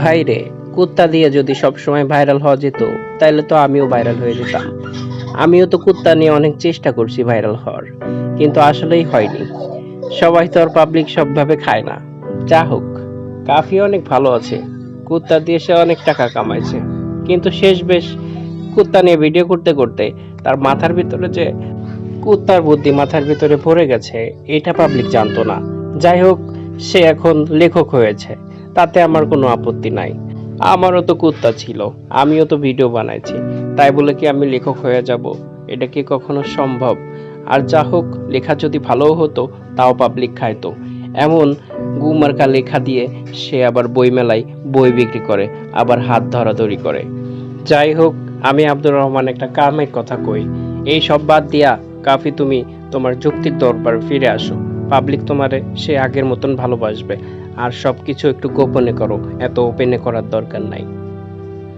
ভাইরে, কুত্তা দিয়ে যদি সব সময় ভাইরাল হওয়া যেত তাহলে তো আমিও ভাইরাল হয়ে যেতাম। আমিও তো কুত্তা নিয়ে অনেক চেষ্টা করছি ভাইরাল হওয়ার, কিন্তু আসলেই হয়নি। সবাই তো আর পাবলিক সবভাবে খায় না। যা হোক, কাফি অনেক ভালো আছে, কুত্তা দিয়ে সে অনেক টাকা কামাইছে। কিন্তু শেষ বেশ কুত্তা নিয়ে ভিডিও করতে করতে তার মাথার ভিতরে যে কুত্তার বুদ্ধি মাথার ভিতরে পড়ে গেছে, এটা পাবলিক জানতো না। যাই হোক, সে এখন লেখক হয়েছে। তাতে আমার কোনো আপত্তি নাই। আমারও তো কুত্তা ছিল, আমিও তো ভিডিও বানাইছি। তাই বলে কি আমি লেখক হয়ে যাব? এটা কি কখনো সম্ভব? আর যা হোক, লেখা যদি ভালোও হতো, তাও পাবলিক খাইতো। এমন গুমার্কা লেখা দিয়ে সে আবার বই মেলায় বই বিক্রি করে, আবার হাত ধরাধরি করে। যাই হোক, আমি আব্দুর রহমান একটা কামের কথা কই। এই সব বাদ দিয়া, কাফি তুমি তোমার যুক্তির দরবার ফিরে আসো। পাবলিক তোমারে সে আগের মতন ভালোবাসবে। আর সব কিছু একটু গোপনে করো এত ওপেনে করার দরকার নাই।